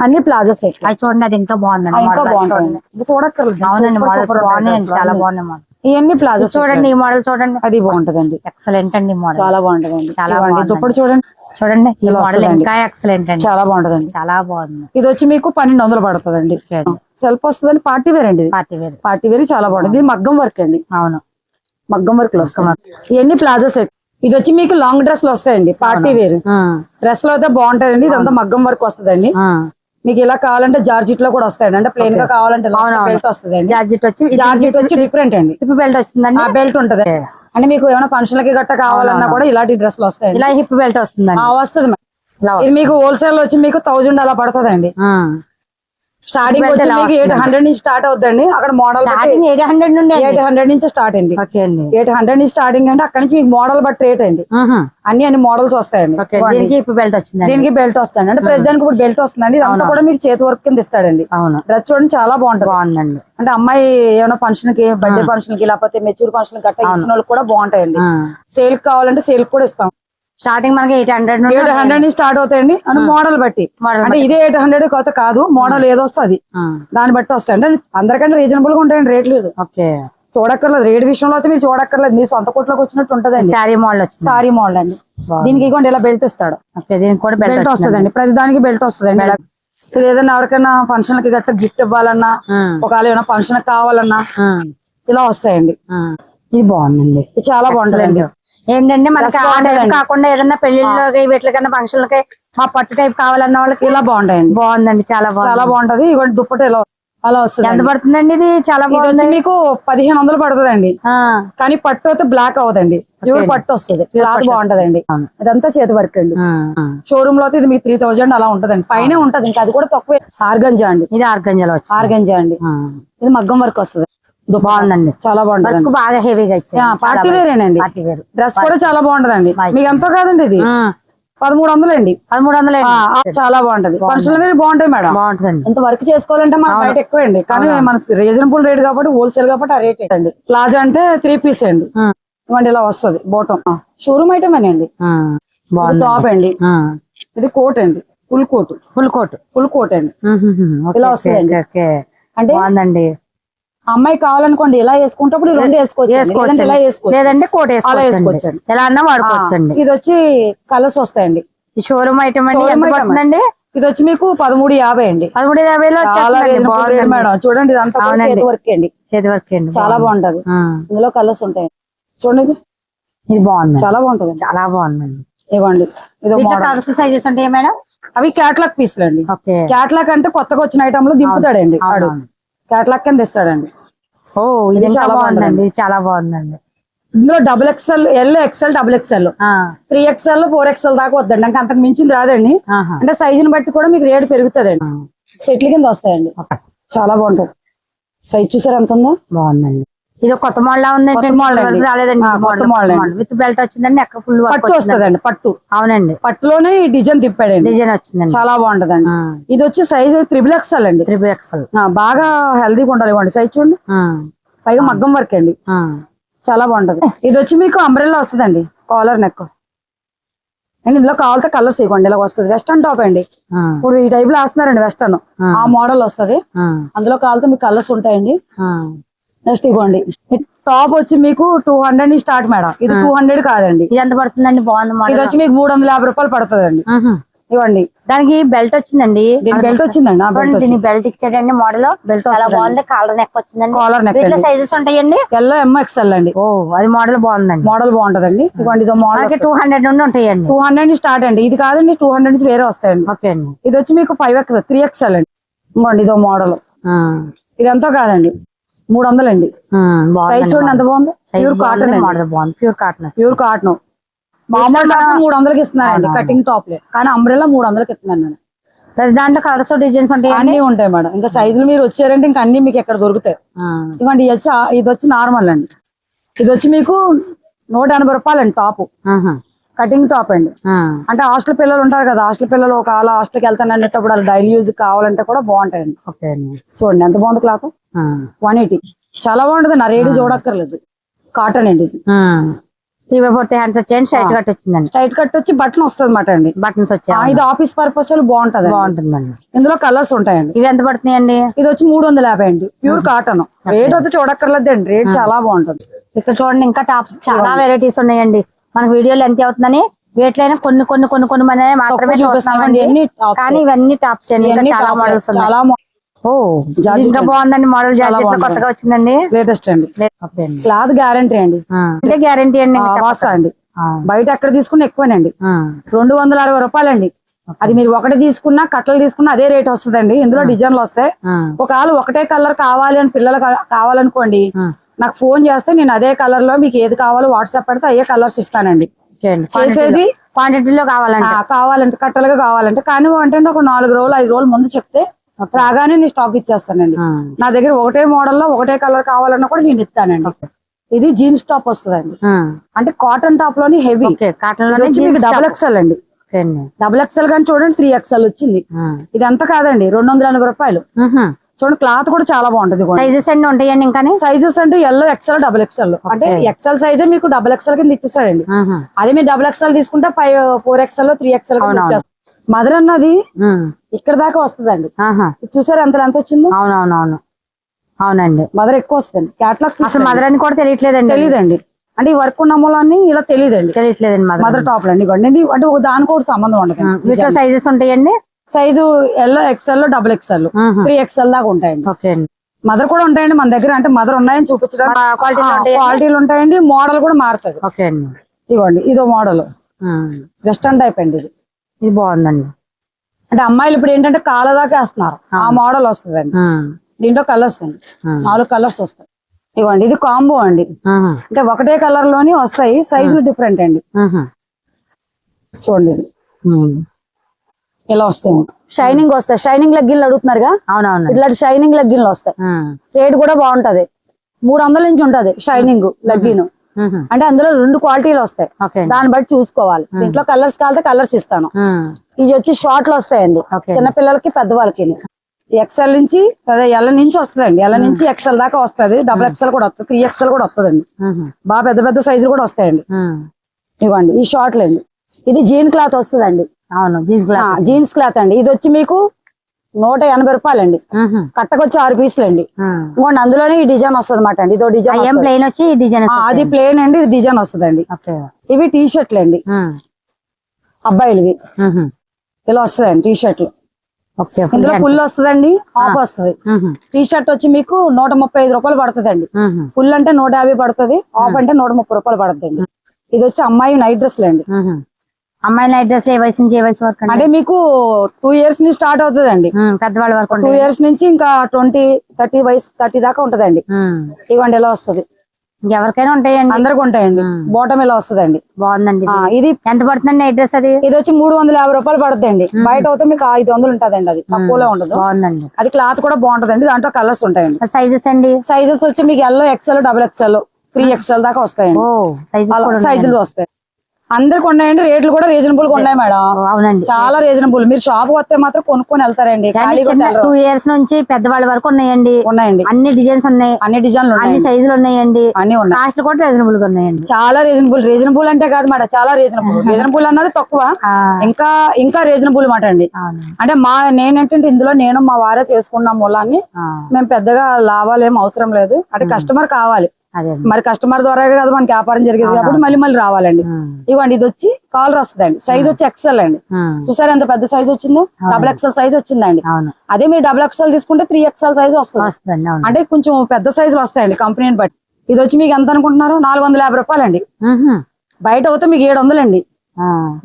అన్ని ప్లాజో సెట్. అది చూడండి అది ఇంకా బాగుందండి. ఇంకా. బాగుంటుంది ఇది చూడక్కర్లేదు. అవునండి మోడల్స్ బాగున్నాయండి. చాలా. బాగున్నాయి. ఇవన్నీ ప్లాజో చూడండి ఈ మోడల్ చూడండి. అది బాగుంటదండి. ఎక్సలెంట్ అండి మోడల్ చాలా బాగుంటదండి. చాలా బాగుందండి. దుప్పటి చూడండి. చూడండి ఈ మోడల్. ఇంకా ఎక్సలెంట్ అండి. చాలా బాగుంటదండి. చాలా బాగుంది. ఇది వచ్చి మీకు పన్నెండు వందలు పడుతుందండి. సెల్ఫ్ వస్తుందండి పార్టీ వేర్ అండి పార్టీ వేర్. పార్టీ వేర్ చాలా బాగుంటుంది ఇది మగ్గం వర్క్ అండి. అవును. మగ్గం వర్క్లో వస్తాయి ఇవన్నీ ప్లాజో సెట్. ఇది వచ్చి మీకు లాంగ్ డ్రెస్లో వస్తాయండి పార్టీ వేర్. డ్రెస్లో అయితే బాగుంటాయండి ఇదంతా మగ్గం వర్క్ వస్తుందండి. మీకు ఇలా కావాలంటే జార్జిట్లో కూడా వస్తాయండి అంటే ప్లెయిన్గా కావాలంటే బెల్ట్ జార్జెట్ వచ్చి జార్జిట్ వచ్చి డిఫరెంట్ అండి. హిప్ బెల్ట్ వస్తుందండి? ఆ బెల్ట్ ఉంటది. అంటే మీకు ఏమైనా ఫంక్షన్లకి గట్ట కావాలన్నా కూడా ఇలాంటి డ్రెస్లు వస్తాయండి. ఇలా హిప్ బెల్ట్ వస్తుంది ఇది మీకు హోల్సేల్ వచ్చి మీకు థౌజండ్ అలా పడుతుందండి. ఆ. స్టార్టింగ్ వచ్చి మీకు ఎయిట్ హండ్రెడ్ నుంచి స్టార్ట్ అవుతుందండి అక్కడ మోడల్ ఎయిట్ హండ్రెడ్ నుండి ఎయిట్ హండ్రెడ్ నుంచి స్టార్ట్ అండి. ఎయిట్ హండ్రెడ్ నుంచి స్టార్టింగ్ అంటే అక్కడ నుంచి మీకు మోడల్ బట్టి రేట్ అండి. అన్ని అన్ని మోడల్స్ వస్తాయండి. దీనికి బెల్ట్ వచ్చిందండి. దీనికి బెల్ట్ వస్తాయండి. అంటే ప్రజెంట్ ఇప్పుడు బెల్ట్ వస్తుందండి. ఇదంతా కూడా మీకు చేతి వర్క్ కింద ఇస్తాడండి. అవును? డ్రెస్ చూడండి చాలా బాగుంటది. బాగుందండి. అంటే అమ్మాయి ఏమైనా ఫంక్షన్కి బర్త్డే ఫంక్షన్కి లేకపోతే మెచ్యూర్ ఫంక్షన్ గట్ట ఇచ్చిన వాళ్ళకి కూడా బాగుంటాయండి. సేల్ కావాలంటే సేల్ కూడా ఇస్తాం. స్టార్టింగ్ మనకి ఎయిట్ హండ్రెడ్ ఏడు హండ్రెడ్ నుంచి స్టార్ట్ అవుతాయండి. మోడల్ బట్టి. అంటే ఇదే ఎయిట్ హండ్రెడ్ కొత్త కాదు. మోడల్ ఏదో వస్తుంది. దాన్ని బట్టి వస్తాయి. అంటే అందరికంటే రీజనబుల్గా ఉంటాయండి రేట్లు ఓకే. చూడక్కర్లేదు. రేట్ విషయంలో అయితే మీరు చూడక్కర్లేదు. మీ సొంత కొట్లోకి వచ్చినట్టు ఉంటదండి. శారీ మోడల్ వచ్చింది. సారీ మోడల్ అండి. దీనికి ఇగోండి ఇలా బెల్ట్ ఇస్తాడు. దీనికి కూడా బెల్ట్ వస్తుందండి. ప్రతి దానికి బెల్ట్ వస్తుందండి. ఇది ఏదైనా ఎవరికైనా ఫంక్షన్కి గట్ట గిఫ్ట్ ఇవ్వాలన్నా ఒకవేళ ఏమైనా ఫంక్షన్ కావాలన్నా ఇలా వస్తాయండి. ఇది బాగుందండి. ఇది చాలా బాగుంటదండి. ఏంటంటే మనకి ఆ బాగుంటదండి. కాకుండా ఏదైనా పెళ్ళిళ్ళకి వీటికన్నా ఫంక్షన్లకి మా పట్టు టైప్ కావాలన్న వాళ్ళకి ఇలా బాగుంటాయండి. బాగుందండి చాలా బాగుంది. చాలా బాగుంటది. ఇగోండి దుప్పటి ఇలా అలా వస్తుంది ఎంత పడుతుందండి ఇది? చాలా బాగుంది మీకు పదిహేను వందలు పడుతుందండి. కానీ పట్టు అయితే బ్లాక్ అవదండి ప్యూర్ పట్టు వస్తుంది. క్లాత్ బాగుంటదండి. అవును. ఇదంతా చేతి వర్క్ అండి. షోరూమ్లో అయితే ఇది మీకు త్రీ థౌజండ్ అలా ఉంటదండి. పైన ఉంటది. ఇంకా అది కూడా తక్కువే. ఆర్గంజా అండి. ఇది ఆర్గంజాలో ఆర్గంజా అండి. ఇది మగ్గం వర్క్ వస్తుంది. బాగుందండి. చాలా బాగుంటది. బాగా హెవీగా ఇచ్చారు. పార్టీ వేరేనండి. Party wear. డ్రెస్ కూడా చాలా బాగుంటదండి. మీకు ఎంతో కాదండి ఇది? పదమూడు వందలండి. పదమూడు వందలు చాలా బాగుంటది. ఫంక్షన్ వేరే బాగుంటాయి మేడం. బాగుంటుందండి. ఇంత వర్క్ చేసుకోవాలంటే మన బయట ఎక్కువ అండి కానీ మన రీజనబుల్ రేట్ కాబట్టి హోల్సేల్ కాబట్టి ఆ రేట్ అండి ప్లాజా అంటే త్రీ పీస్ అండి. ఇవ్వండి ఇలా వస్తుంది. బోటం షోరూమ్ ఐటమ్ అండి? టాప్ అండి. ఇది కోట్ అండి. Full coat. Full coat. Full coat అండి. ఇలా. ఓకే. అంటే బాగుందండి. అమ్మాయి కావాలనుకోండి ఇలా వేసుకుంటప్పుడు రెండు వేసుకోవచ్చు ఇలా వేసుకోవచ్చు? లేదంటే కోట్ అలా వేసుకోవచ్చండి. వేసుకోవచ్చండి. ఎలా అన్నా వాడుకోవచ్చండి. ఇది వచ్చి కలర్స్ వస్తాయండి. షోరూమ్ ఐటమ్ అండి ఇది వచ్చి మీకు పదమూడు యాభై అండి. పదమూడు యాభైలో చాలా. మేడం. చూడండి ఇదంతా. చేతి వర్క్ అండి. చేతి వర్క్ అండి చాలా బాగుంటది. ఇందులో కలర్స్ ఉంటాయి. చూడండి ఇది. బాగుంది చాలా బాగుంటది చాలా బాగుందండి. ఇదిగోండి. ఇదో సైజెస్ ఉంటాయి మేడం? అవి క్యాట్లాగ్ పీసులు అండి. ఓకే. క్యాట్లాగ్ అంటే కొత్తగా వచ్చిన ఐటమ్లో దింపుతాడండి. ఆడు క్యాట్లాగ్ కింద ఇస్తాడండి. ఓ ఇది చాలా బాగుందండి చాలా బాగుందండి. ఇందులో double XL L XL double XL three XL four XL దాకా వద్దండి. ఇంకా అంతకు మించింది రాదండి. అంటే సైజుని బట్టి కూడా మీకు రేటు పెరుగుతుందండి. సెట్ల కింద వస్తాయండి. చాలా బాగుంటది సైజ్ చూసారు ఎంత ఉందో? బాగుందండి. ఇది కొత్త మోడల్ ఉందండి. రాలేదండి కొత్త అండి. విత్ బెల్ట్ వచ్చిందండి ఎక్క ఫుల్ పట్టు వస్తదండి పట్టు. అవునండి. పట్టులోనే ఈ డిజైన్ తిప్పాడండి. డిజైన్ వచ్చిందండి. చాలా బాగుంటదండి. ఇది వచ్చి సైజ్ త్రిబుల్ ఎక్స్ఎల్ అండి. త్రిబుల్ ఎక్సెల్ బాగా హెల్దీగా ఉండాలి ఇవ్వండి. సైజ్ చూడండి. పైగా మగ్గం వర్క్ అండి. చాలా బాగుంటది. ఇది వచ్చి మీకు అంబ్రెల్లా వస్తుందండి. కాలర్ నెక్ అండ్ ఇందులో కావాలితే కలర్స్ ఇవ్వండి. ఇలా వస్తుంది. వెస్టర్న్ టాప్ అండి. ఇప్పుడు ఈ టైప్లో వేస్తున్నారండి వెస్టర్న్ ఆ. మోడల్ వస్తది. అందులో కావాలితే మీకు కలర్స్ ఉంటాయండి. నెక్స్ట్ ఇవ్వండి. టాప్ వచ్చి మీకు టూ హండ్రెడ్ నుంచి స్టార్ట్ మేడం. ఇది టూ హండ్రెడ్ కాదండి. ఇది ఎంత పడుతుందండి? బాగుంది ఇది వచ్చి మీకు మూడు వందల యాభై రూపాయలు పడుతుందండి. ఇవ్వండి. దానికి బెల్ట్ వచ్చిందండి? బెల్ట్ వచ్చిందండి. బెల్ట్ దీని బెల్ట్ ఇచ్చాడండి మోడల్ బెల్ట్ చాలా బాగుంది. కాలర్ నెక్ వచ్చిందండి. కాలర్ నెక్ సైజెస్ ఉంటాయండి? ఎల్లో ఎమ్ ఎక్స్ఎల్ అండి. ఓ అది మోడల్ బాగుందండి. మోడల్ బాగుంటదండి. ఇవ్వండి ఇది మోడల్ టూ హండ్రెడ్ నుండి ఉంటాయండి. టూ హండ్రెడ్ నుంచి స్టార్ట్ అండి. ఇది కాదండి టూ హండ్రెడ్ నుంచి వేరే వస్తాయండి. ఓకే అండి. ఇది వచ్చి మీకు ఫైవ్ ఎక్స్ త్రీ ఎక్స్ఎల్ అండి. ఇంకోండి ఇదో మోడల్ ఇదంతా కాదండి. మూడు వందలు అండి సైజ్ చూడండి ఎంత బాగుంది? ప్యూర్ కాటన్ బాగుంది. ప్యూర్ కాటన్ ప్యూర్ కాటన్ మామూలు మూడు వందలకి ఇస్తున్నారండి కటింగ్ టాప్ లే. కానీ అంబ్రెల్లా మూడు వందలకి ఇస్తున్నాను నేను. ప్రతి దాంట్లో కలర్స్ డిజైన్స్ ఉంటాయండి? అన్ని ఉంటాయి మేడం. ఇంకా సైజులు మీరు వచ్చారంటే ఇంకా అన్ని మీకు ఎక్కడ దొరుకుతాయి. ఇది వచ్చి ఇది వచ్చి నార్మల్ అండి. ఇది వచ్చి మీకు నూట ఎనభై రూపాయలు అండి టాప్ కటింగ్ టాప్ అండి. అంటే హాస్టల్ పిల్లలు ఉంటారు కదా హాస్టల్ పిల్లలు ఒక ఆల హాస్టల్కి వెళ్తాను అనేటప్పుడు అలా డైలీ యూజ్ కావాలంటే కూడా బాగుంటాయండి. చూడండి ఎంత బాగుంది క్లాత్ వన్ ఎయిటీ. చాలా బాగుంటది నా రేటు చూడక్కర్లేదు. కాటన్ అండి ఇది. త్రీ బై ఫోర్త్ హ్యాండ్స్ వచ్చాయండి కట్ వచ్చిందండి. టైట్ కట్ వచ్చి బటన్ వస్తుంది అనమాట అండి. బటన్స్ వచ్చాయి? ఇది ఆఫీస్ పర్పస్ బాగుంటది బాగుంటుందండి. ఇందులో కలర్స్ ఉంటాయండి. ఇవి ఎంత పడుతున్నాయండి? ఇది వచ్చి మూడు వందల యాభై అండి. ప్యూర్ కాటన్ రేట్ అయితే చూడక్కర్లేదు అండి రేట్ చాలా బాగుంటది. ఇక్కడ చూడండి ఇంకా టాప్స్ చాలా వెరైటీస్ ఉన్నాయండి. మన వీడియోలు ఎంత అవుతుందని వీటిలో కొన్ని కొన్ని కొన్ని కొన్ని మన మాత్రమే చూపిస్తామండి. tops? కానీ ఇవన్నీ టాప్స్ అండి ఇంకా చాలా మోడల్స్ ఉన్నాయి ఓ ఇంకా. బాగుందండి మోడల్ చాలా జాకెట్. కొత్తగా వచ్చిందండి లేటెస్ట్ అండి. క్లాత్ గ్యారంటీ అండి. అంటే గ్యారంటీ అండి అండి. బయట ఎక్కడ తీసుకున్న ఎక్కువేనండి. రెండు వందల అరవై రూపాయలండి అది మీరు ఒకటి తీసుకున్నా కట్టలు తీసుకున్నా అదే రేట్ వస్తుందండి ఇందులో డిజైన్లు వస్తాయి. ఒకవేళ ఒకటే కలర్ కావాలి అని పిల్లలు కావాలనుకోండి. నాకు ఫోన్ చేస్తే నేను అదే కలర్లో మీకు ఏది కావాలో వాట్సాప్ పెడితే అయ్యే కలర్స్ ఇస్తానండి. చేసేది క్వాంటిటీలో కావాలండి ఆ, కావాలంటే కట్టలుగా కావాలంటే కానీ అంటే ఒక నాలుగు రోజులు ఐదు రోజులు ముందు చెప్తే రాగానే నేను స్టాక్ ఇచ్చేస్తానండి. నా దగ్గర ఒకటే మోడల్లో ఒకటే కలర్ కావాలన్నా కూడా నేను ఇస్తానండి ఇది జీన్స్ టాప్ వస్తుందండి. అంటే cotton టాప్లోని heavy cotton double top. XL అండి. డబుల్ ఎక్స్ఎల్ కానీ చూడండి త్రీ ఎక్స్ఎల్ వచ్చింది. ఇది అంత కాదండి రెండు వందల ఎనభై రూపాయలు. చూడండి క్లాత్ కూడా చాలా బాగుంటది సైజెస్ అన్ని ఉంటాయండి ఇంకా సైజెస్ అంటే ఎల్లో ఎక్స్ఎల్ డబుల్ ఎక్స్ఎల్. అంటే ఎక్స్ఎల్ సైజే మీకు డబుల్ ఎక్స్ఎల్ కింద ఇచ్చేస్తాడండి. అదే మీరు డబుల్ ఎక్స్ఎల్ తీసుకుంటే five four XL three XL mother అన్నది ఇక్కడ దాకా వస్తుందండి. చూసారు ఎంత ఎంత వచ్చిందో? అవునవునవును. అవునండి. మదర్ ఎక్కువ వస్తుంది క్యాట్లాగ్ అసలు మదర్ అని కూడా తెలియట్లేదండి. తెలియదండి. అంటే ఈ వర్క్ ఉన్న మూలాన్ని ఇలా తెలియదండి. తెలియట్లేదండి మదర్ మదర్ టాప్ అండి అంటే దానికి ఒకటి సంబంధం ఉండదు సైజెస్ ఉంటాయండి? Size yellow XL double XL three XL దాకా ఉంటాయండి. అండి. మదర్ కూడా ఉంటాయండి మన దగ్గర. అంటే మదర్ ఉన్నాయని చూపించడానికి? క్వాలిటీలు ఉంటాయండి. మోడల్ కూడా మారుతుంది. ఓకే అండి. ఇదిగోండి ఇదో మోడల్. వెస్టర్న్ టైప్ అండి ఇది. ఇది బాగుందండి. అంటే అమ్మాయిలు ఇప్పుడు ఏంటంటే కాళ్ళ దాకా వేస్తున్నారు. ఆ. మోడల్ వస్తుందండి. ఆ. దీంట్లో కలర్స్ అండి. నాలుగు కలర్స్ వస్తాయి. ఇవ్వండి ఇది కాంబో అండి. అంటే ఒకటే కలర్లోని వస్తాయి. సైజులు డిఫరెంట్ అండి. చూడండి. ఇది. ఇలా వస్తాయి షైనింగ్ వస్తాయి. షైనింగ్ లెగ్గిన్లు అడుగుతున్నారుగా? అవునవును. ఇట్లాంటి షైనింగ్ లెగ్గిన్లు వస్తాయి. రేట్ కూడా బాగుంటది. మూడు వందల నుంచి ఉంటది షైనింగ్ లెగ్గిన్. అంటే అందులో రెండు క్వాలిటీలు వస్తాయి. దాన్ని బట్టి చూసుకోవాలి. దీంట్లో కలర్స్ కావాలంటే కలర్స్ ఇస్తాను. ఇవి వచ్చి షార్ట్లు వస్తాయండి. ఓకే. చిన్న పిల్లలకి పెద్దవాళ్ళకి. ఎక్సెల్ నుంచి అదే ఎల్ నుంచి వస్తుందండి. ఎల్ నుంచి ఎక్సెల్ దాకా వస్తుంది. డబుల్ ఎక్సెల్ కూడా వస్తుంది. త్రీ ఎక్సెల్ కూడా వస్తుందండి. బాగా పెద్ద పెద్ద సైజులు కూడా వస్తాయండి. ఇవ్వండి ఈ షార్ట్లు అండి. ఇది జీన్ క్లాత్ వస్తుందండి. అవును జీన్స్ క్లాత్ జీన్స్ క్లాత్ అండి. ఇది వచ్చి మీకు నూట ఎనభై రూపాయలండి. ఉహు. కట్టకొచ్చి ఆరు పీసులు అండి. ఇంకోండి అందులోనే ఈ డిజైన్ వస్తుంది అనమాట అండి. ఇదో డిజైన్. ప్లెయిన్ వచ్చి డిజైన్ అది ప్లేన్ అండి ఇది డిజైన్ వస్తుందండి. ఇవి టీ షర్ట్లు అండి. అబ్బాయిలవి. ఇలా వస్తుందండి టీ షర్ట్లు ఇందులో ఫుల్ వస్తుందండి హాఫ్ వస్తుంది. టీ షర్ట్ వచ్చి మీకు నూట ముప్పై ఐదు రూపాయలు పడుతుందండి. ఫుల్ అంటే నూట యాభై పడుతుంది హాఫ్ అంటే నూట ముప్పై రూపాయలు పడుతుంది ఇది వచ్చి అమ్మాయి నైట్ డ్రెస్లు అండి మ్మ్. అమ్మాయి నైట్ డ్రెస్ ఏ వయసు నుంచి ఏ వయసు వరకు అంటే మీకు టూ ఇయర్స్ నుంచి స్టార్ట్ అవుతుందండి. పెద్దవాళ్ళ వరకు టూ ఇయర్స్ నుంచి ఇంకా ట్వంటీ థర్టీ వయసు థర్టీ దాకా ఉంటదండి. ఇవ్వండి ఎలా వస్తది? ఎవరికైనా ఉంటాయండి. అందరికి ఉంటాయండి. బాటమ్ ఎలా వస్తదండి? బాగుందండి ఇది. ఎంత పడుతుందండి నైట్ డ్రెస్ అది? ఇది వచ్చి మూడు వందల యాభై రూపాయలు పడుతుందండి బయట అయితే మీకు ఐదు వందలు ఉంటదండి అది. తక్కువలో ఉండదు. బాగుందండి. అది క్లాత్ కూడా బాగుంటదండి. దాంట్లో కలర్స్ ఉంటాయండి. సైజెస్ అండి? సైజెస్ వచ్చి మీకు yellow XL double XL three XL దాకా వస్తాయండి. సైజులు వస్తాయి. అందరికి ఉన్నాయండి రేట్లు కూడా రీజనబుల్గా ఉన్నాయి మేడం. అవునండి. చాలా రీజనబుల్ మీరు షాప్ వస్తే మాత్రం కొనుక్కొని వెళ్తారండి. టూ ఇయర్స్ నుంచి పెద్దవాళ్ళ వరకు ఉన్నాయండి. ఉన్నాయండి. అన్ని డిజైన్స్ ఉన్నాయి. అన్ని డిజైన్లు అన్ని ఉన్నాయి సైజులు ఉన్నాయండి. అన్ని ఉన్నాయి. కాస్ట్ కూడా రీజనబుల్గా ఉన్నాయండి. చాలా రీజనబుల్ రీజనబుల్ అంటే కాదు మేడం చాలా రీజనబుల్ రీజనబుల్ అన్నది తక్కువ. ఇంకా ఇంకా రీజనబుల్ మాట అండి. అంటే మా నేనేంటంటే ఇందులో నేను మా వారే చేసుకున్నాం మూలాన్ని. మేము పెద్దగా లాభాలు ఏం అవసరం లేదు. అంటే కస్టమర్ కావాలి. మరి కస్టమర్ ద్వారా కదా మనకి వ్యాపారం జరిగేది కాబట్టి మళ్ళీ మళ్ళీ రావాలండి. ఇవ్వండి ఇది వచ్చి కాలర్ వస్తుందండి. సైజ్ వచ్చి ఎక్సెల్ అండి. చూసారు ఎంత పెద్ద సైజ్ వచ్చిందో? డబుల్ ఎక్సెల్ సైజ్ వచ్చిందండి. అదే మీరు డబుల్ ఎక్సెల్ తీసుకుంటే త్రీ ఎక్సెల్ సైజ్ వస్తుంది. అంటే కొంచెం పెద్ద సైజులు వస్తాయండి కంపెనీని బట్టి. ఇది వచ్చి మీకు ఎంత అనుకుంటున్నారు? నాలుగు వందల యాభై రూపాయలండి. బయట అవుతే మీకు ఏడు వందలండి.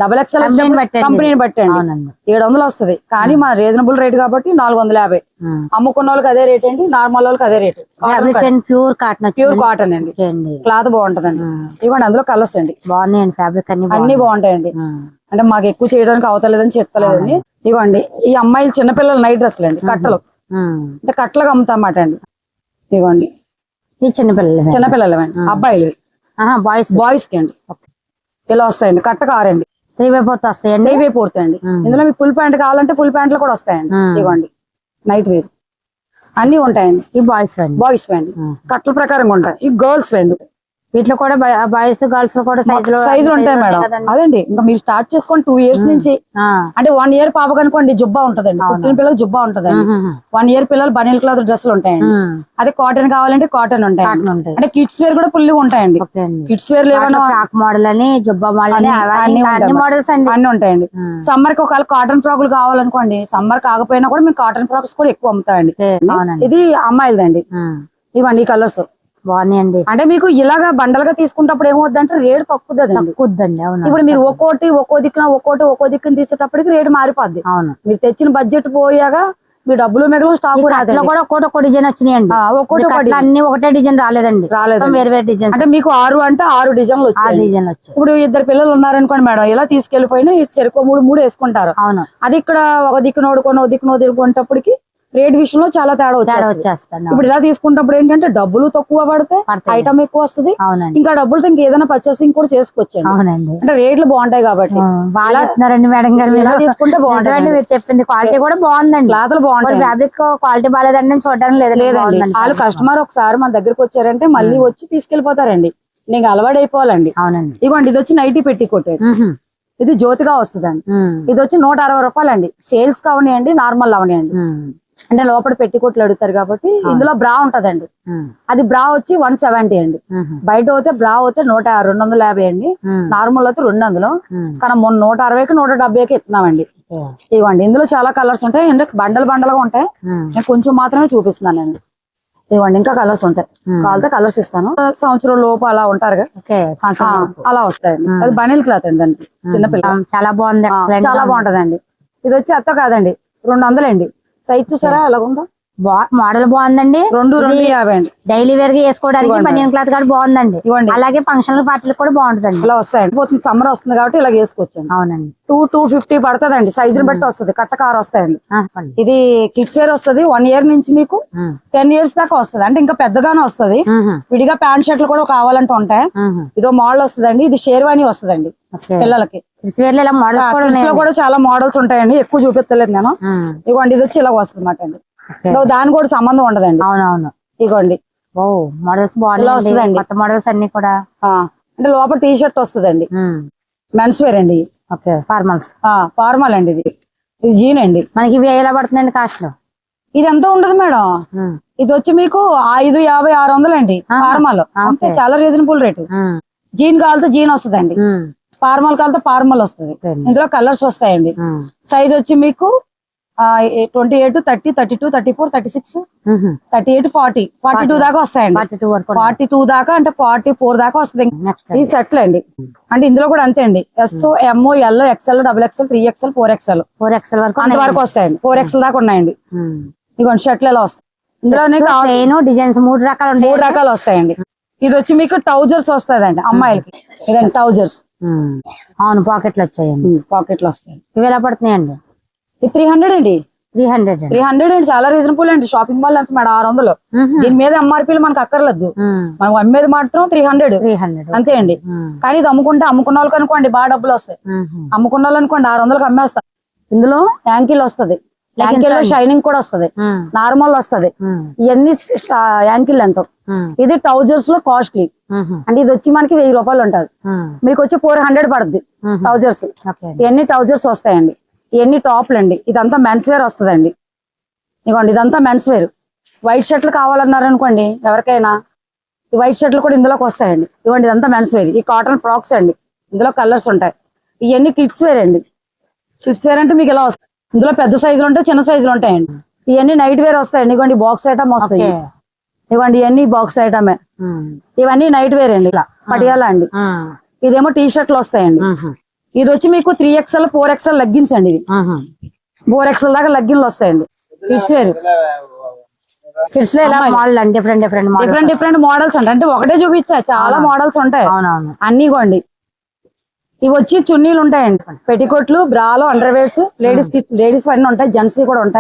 డబుల్ ఎక్సెల్ కంపెనీని బట్టి అండి. కంపెనీని బట్టి అండి అవునండి. ఏడు వందలు వస్తుంది. కానీ మన రీజనబుల్ రేట్ కాబట్టి నాలుగు వందల యాభై. అమ్ముకున్న వాళ్ళకి అదే రేట్ అండి నార్మల్ వాళ్ళకి అదే rate pure cotton pure cotton అండి. క్లాత్ బాగుంటదండి. ఇవ్వండి అందులో కలర్స్ అండి. బాగున్నాయండి ఫ్యాబ్రిక్ అన్ని అన్ని బాగుంటాయండి. అంటే మాకు ఎక్కువ చేయడానికి అవతలేదని చెప్తలేదండి ఇవ్వండి ఈ అమ్మాయిలు చిన్నపిల్లల నైట్ డ్రెస్లు అండి కట్టలు. అంటే కట్టలుగా అమ్ముతామాట అండి. ఇవ్వండి ఈ చిన్నపిల్లలు చిన్నపిల్లలు అండి అబ్బాయిలు బాయ్స్ బాయ్స్కి అండి. ఇలా వస్తాయండి కట్ట కారండి త్రీ బై ఫోర్త్ వస్తాయండి? త్రీ పూర్తాయండి ఇందులో మీకు ఫుల్ ప్యాంట్ కావాలంటే ఫుల్ ప్యాంట్లు కూడా వస్తాయండి. ఇవ్వండి నైట్ వేర్. అన్ని ఉంటాయండి. ఈ బాయ్స్ బాయ్స్ వేండి కట్టల ప్రకారంగా ఉంటాయి. ఈ గర్ల్స్ వేండి వీటిలో కూడా బాయ్స్ గర్ల్స్ కూడా సైజులు సైజులు ఉంటాయి మేడం. అదండి ఇంకా మీరు స్టార్ట్ చేసుకొని టూ ఇయర్స్ నుంచి అంటే వన్ ఇయర్ పాప కనుకోండి జుబ్బా ఉంటదండి. పుట్టిన పిల్లలకు జుబ్బా ఉంటదండి. వన్ ఇయర్ పిల్లలు బనీల్ క్లాత్ డ్రెస్సులు ఉంటాయండి. అదే కాటన్ కావాలంటే కాటన్ ఉంటాయి. అంటే కిడ్స్ వేర్ కూడా ఫుల్ ఉంటాయండి. కిడ్స్ వేర్ ఫ్రాక్ మోడల్ అని జుబ్బా మోడల్ అని అన్ని-. మోడల్స్ అండి. అన్ని ఉంటాయండి. మ్మ్. సమ్మర్కి ఒకవేళ కాటన్ ఫ్రాకులు కావాలనుకోండి సమ్మర్ కాకపోయినా కూడా మేము కాటన్ ఫ్రాక్స్ కూడా ఎక్కువ అవునండి. ఇది అమ్మాయిలదండి. ఇవ్వండి ఈ కలర్స్ బాగున్నాయండి అంటే మీకు ఇలాగా బండలుగా తీసుకున్నప్పుడు ఏమవుద్దంటే రేటు తక్కువదండి. కుద్దండి అవును. ఇప్పుడు మీరు ఒక్కోటి ఒక్కో దిక్కున ఒక్కోటి ఒక్కో దిక్కున తీసేటప్పటికి రేటు మారిపోద్ది. అవును. మీరు తెచ్చిన బడ్జెట్ పోయాక మీ డబ్బులు మిగలం స్టాక్ రాదండి. కూడా ఒక్కోటి ఒక్కో డిజైన్ వచ్చినాయండి. ఒక్కోటి అట్లా అన్ని ఒకటే డిజైన్ రాలేదండి. మొత్తం వేరు వేరు డిజైన్స్ అంటే మీకు ఆరు అంటే ఆరు డిజైన్లు ఆ వచ్చాయి డిజైన్ వచ్చాయి. ఇప్పుడు ఇద్దరు పిల్లలు ఉన్నారనుకోండి మేడం ఇలా తీసుకెళ్ళిపోయినా ఈ చెరుకు మూడు మూడు వేసుకుంటారు. అవును. అది ఇక్కడ ఒక దిక్కు నోడుకొని ఒక దిక్కు నోడుకునేటప్పటికి రేట్ విషయంలో చాలా తేడా వచ్చేస్తుంది. వచ్చేస్తాను ఇప్పుడు ఇలా తీసుకున్నప్పుడు ఏంటంటే డబ్బులు తక్కువ పడతాయి. ఐటమ్ ఎక్కువ వస్తుంది. ఇంకా డబ్బులతో ఇంకా ఏదైనా పర్చేసింగ్ కూడా చేసుకోవచ్చండి. అవునండి. అంటే రేట్లు బాగుంటాయి కాబట్టి. మేడం గారు ఇలా. తీసుకుంటే బాగుంటుంది మీరు చెప్పింది క్వాలిటీ కూడా బాగుందండి. క్లాతులు బాగుంటాయి. ఫ్యాబ్రిక్ క్వాలిటీ బాగాలేదండి నేను చూడడానికి లేదు లేదండి. వాళ్ళు కస్టమర్ ఒకసారి మన దగ్గరికి వచ్చారంటే మళ్ళీ వచ్చి తీసుకెళ్ళిపోతారండి నీకు అలవాటు అయిపోవాలండి. అవునండి. ఇదిగోండి ఇది వచ్చి నైటీ పెట్టి కొట్టేది ఇది జ్యోతిగా వస్తుందండి. ఇది వచ్చి నూట అరవై రూపాయలండి. సేల్స్ అవనియండి నార్మల్ అవనియండి. అంటే లోపల పెట్టి కొట్లు అడుగుతారు కాబట్టి ఇందులో బ్రా ఉంటదండి. అది బ్రా వచ్చి వన్ సెవెంటీ అండి. బయట అయితే బ్రా అయితే నూట రెండు వందల యాభై అండి. నార్మల్ అయితే రెండు వందలు. కానీ మొన్న నూట అరవైకి నూట డెబ్బైకి ఇస్తున్నామండి. ఇవ్వండి ఇందులో చాలా కలర్స్ ఉంటాయి. ఎందుకంటే బండలు బండలుగా ఉంటాయి. నేను కొంచెం మాత్రమే చూపిస్తున్నానండి. ఇవ్వండి ఇంకా కలర్స్ ఉంటాయి. కావాలంటే కలర్స్ ఇస్తాను. సంవత్సరం లోపు అలా ఉంటారు. అలా వస్తాయండి. అది బనీల్ క్లాత్ అండి దానికి. చిన్నపిల్ల చాలా బాగుంది. చాలా. బాగుంటదండి. ఇది వచ్చి అత్త కాదండి. రెండు వందలండి సైజ్ చూసారా ఎలాగుందో బా- మోడల్ బాగుందండి. రెండు రెండు యాభై అండి. డైలీ వేర్గా వేసుకోవడానికి బనియన్ క్లాత్ కూడా బాగుందండి. ఇవ్వండి అలాగే ఫంక్షన్ పార్టీలకు కూడా బాగుంటుందండి. ఇలా వస్తాయండి. పోతుంది సమ్మర్ వస్తుంది కాబట్టి ఇలా వేసుకోవచ్చండి. అవునండి. టూ టూ ఫిఫ్టీ పడుతుందండి. సైజుని బట్టి వస్తుంది. కట్ట కార్ వస్తాయండి. ఇది కిడ్స్ వేర్ వస్తుంది. వన్ ఇయర్ నుంచి మీకు టెన్ ఇయర్స్ దాకా వస్తుంది. అంటే ఇంకా పెద్దగానే వస్తుంది. విడిగా ప్యాంట్ షర్ట్లు కూడా కావాలంటే ఉంటాయి. ఇదో మోడల్ వస్తుందండి. ఇది షేర్వాణి వస్తుందండి. పిల్లలకి. కిడ్స్లో కూడా చాలా మోడల్స్ ఉంటాయండి. ఎక్కువ చూపించలేదు నేను. ఇగోండి ఇది వచ్చి ఇలా వస్తుంది అండి. దాని కూడా సంబంధం ఉండదండి. అవునవును. ఇగోండి. ఓ మోడల్స్ బాగున్నాయి. కొత్త మోడల్స్ అన్ని కూడా. అంటే లోపల టీ షర్ట్ వస్తుందండి మెన్స్ వేర్ అండి. ఓకే ఫార్మల్స్ ఫార్మల్ అండి ఇది. ఇది జీన్ అండి. మనకి ఇవి ఎలా పడుతుందండి కాస్ట్లో ఇది ఎంత ఉండదు మేడం. ఇది వచ్చి మీకు ఐదు యాభై ఆరు వందలు అండి. Formal okay. చాలా రీజనబుల్ రేటు జీన్ కావాలితే జీన్ వస్తుందండి. ఫార్మల్ కావాలితే ఫార్మల్ వస్తుంది. ఇందులో కలర్స్ వస్తాయండి. సైజ్ వచ్చి మీకు twenty eight thirty thirty two thirty four thirty six thirty eight forty forty two దాకా వస్తాయండి. ఫార్టీ టూ ఫార్టీ టూ దాకా అంటే ఫార్టీ ఫోర్ దాకా వస్తుంది. ఈ సెట్లు అండి. అంటే ఇందులో కూడా అంతే అండి. S M L XL double XL three XL four XL four XL వరకు అంత వరకు వస్తాయండి. ఫోర్ ఎక్స్ఎల్ దాకా ఉన్నాయండి. ఇదిగోండి షర్ట్లు ఎలా వస్తాయి? ప్లెయిన్ డిజైన్స్ మూడు రకాలు మూడు రకాలు వస్తాయండి. ఇది వచ్చి మీకు టౌజర్స్ వస్తాయండి అమ్మాయిలకి. ఇదండి టౌజర్స్ అవును పాకెట్లు వచ్చాయండి. పాకెట్లు వస్తాయి ఇవి ఎలా పడుతున్నాయండి? త్రీ హండ్రెడ్ అండి. త్రీ హండ్రెడ్ త్రీ హండ్రెడ్ అండి. చాలా రీజనబుల్ అండి. షాపింగ్ మాల్ ఎంత మేడం ఆరు వందలు. దీని మీద ఎంఆర్పీలు మనకు అక్కర్లేదు. మనం అమ్మేది మాత్రం త్రీ హండ్రెడ్ త్రీ హండ్రెడ్ అంతే అండి. కానీ ఇది అమ్ముకుంటే అమ్ముకున్న వాళ్ళకి అనుకోండి బాగా డబ్బులు వస్తాయి. అమ్ముకున్న వాళ్ళు అనుకోండి ఆరు వందలకు అమ్మేస్తాం ఇందులో? యాంకిల్ వస్తది. యాంకిల్లో షైనింగ్ కూడా వస్తది. నార్మల్ వస్తది. ఇవన్నీ యాంకిల్ ఎంత ఇది టౌజర్స్లో కాస్ట్లీ అంటే ఇది వచ్చి మనకి వెయ్యి రూపాయలు ఉంటది. మీకు వచ్చి ఫోర్ హండ్రెడ్ పడుద్ది టౌజర్స్ ఓకే ఇవన్నీ టౌజర్స్ వస్తాయండి. ఇవన్నీ టాప్లు అండి ఇదంతా మెన్స్ వేర్ వస్తుందండి. ఇదిగోండి ఇదంతా మెన్స్ వేర్ వైట్ షర్ట్లు కావాలన్నారు అనుకోండి ఎవరికైనా ఈ వైట్ షర్ట్లు కూడా ఇందులోకి వస్తాయండి. ఇవ్వండి ఇదంతా మెన్స్ వేర్ ఈ కాటన్ ఫ్రాక్స్ అండి. ఇందులో కలర్స్ ఉంటాయి. ఇవన్నీ కిడ్స్ వేర్ అండి. కిడ్స్ వేర్ అంటే మీకు ఇలా వస్తాయి ఇందులో పెద్ద సైజులు ఉంటాయి చిన్న సైజులు ఉంటాయండి. ఇవన్నీ నైట్ వేర్ వస్తాయండి. ఇవ్వండి బాక్స్ ఐటమ్ వస్తాయి. ఇవ్వండి ఇవన్నీ బాక్స్ ఐటమే ఇవన్నీ నైట్ వేర్ అండి. ఇలా పటియాలా అండి. ఇదేమో టీ షర్ట్లు వస్తాయండి. ఇది వచ్చి మీకు three XL four XL leggings అండి ఇవి. ఫోర్ ఎక్స్ఎల్ దాకా లెగ్గిన్లు వస్తాయండి. కిడ్స్ వేర్ కిడ్స్లో మోడల్ అండి different different different different models ఉంటాయి. అంటే ఒకటే చూపించా చాలా మోడల్స్ ఉంటాయి. అన్ని కొండి ఇవి వచ్చి చున్నీలు ఉంటాయండి. పెట్టికోట్లు బ్రాలు అండర్వేర్స్ లేడీస్కి లేడీస్ అన్ని ఉంటాయి. జెంట్స్ కూడా ఉంటాయి.